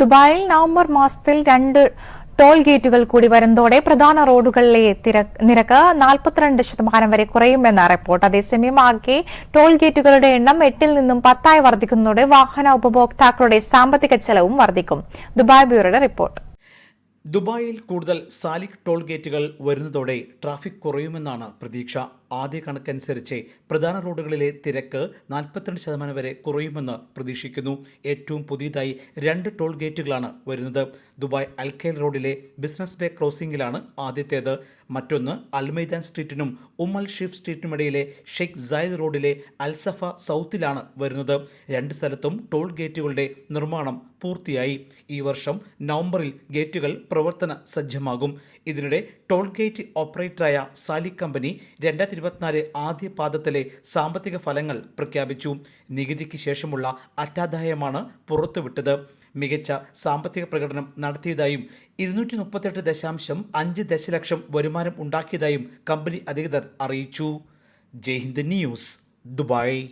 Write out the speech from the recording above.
ദുബായിൽ നവംബർ മാസത്തിൽ രണ്ട് ടോൾ ഗേറ്റുകൾ കൂടി വരുന്നതോടെ പ്രധാന റോഡുകളിലെ നിരക്ക് നാൽപ്പത്തിരണ്ട് ശതമാനം വരെ കുറയുമെന്ന റിപ്പോർട്ട്. അതേസമയം ആകെ ടോൾ ഗേറ്റുകളുടെ എണ്ണം എട്ടിൽ നിന്നും പത്തായി വർദ്ധിക്കുന്നതോടെ വാഹന ഉപഭോക്താക്കളുടെ സാമ്പത്തിക ചെലവും വർദ്ധിക്കും. ദുബായ് ബ്യൂറോയുടെ റിപ്പോർട്ട്. ദുബായിൽ കൂടുതൽ സാലിക് ടോൾ ഗേറ്റുകൾ വരുന്നതോടെ ട്രാഫിക് കുറയുമെന്നാണ് പ്രതീക്ഷ. ആദ്യ കണക്കനുസരിച്ച് പ്രധാന റോഡുകളിലെ തിരക്ക് നാൽപ്പത്തിരണ്ട് ശതമാനം വരെ കുറയുമെന്ന് പ്രതീക്ഷിക്കുന്നു. ഏറ്റവും പുതിയതായി രണ്ട് ടോൾ ഗേറ്റുകളാണ് വരുന്നത്. ദുബായ് അൽഖേൽ റോഡിലെ ബിസിനസ് ബേ ക്രോസിംഗിലാണ് ആദ്യത്തേത്. മറ്റൊന്ന് അൽമൈദാൻ സ്ട്രീറ്റിനും ഉമ്മൽ ഷിഫ് സ്ട്രീറ്റിനുമിടയിലെ ഷെയ്ഖ് സായിദ് റോഡിലെ അൽസഫ സൗത്തിലാണ് വരുന്നത്. രണ്ട് സ്ഥലത്തും ടോൾ ഗേറ്റുകളുടെ നിർമ്മാണം പൂർത്തിയായി. ഈ വർഷം നവംബറിൽ ഗേറ്റുകൾ പ്രവർത്തന സജ്ജമാകും. ഇതിനിടെ ടോൾ ഗേറ്റ് ഓപ്പറേറ്ററായ സാലി കമ്പനി രണ്ടായിരത്തി ഇരുപത്തിനാല് ആദ്യ പാദത്തിലെ സാമ്പത്തിക ഫലങ്ങൾ പ്രഖ്യാപിച്ചു. നികുതിക്ക് ശേഷമുള്ള അറ്റാദായമാണ് പുറത്തുവിട്ടത്. മികച്ച സാമ്പത്തിക പ്രകടനം നടത്തിയതായും ഇരുന്നൂറ്റി മുപ്പത്തെട്ട് ദശാംശം അഞ്ച് ദശലക്ഷം വരുമാനം ഉണ്ടാക്കിയതായും കമ്പനി അധികൃതർ അറിയിച്ചു. Jaihind news Dubai.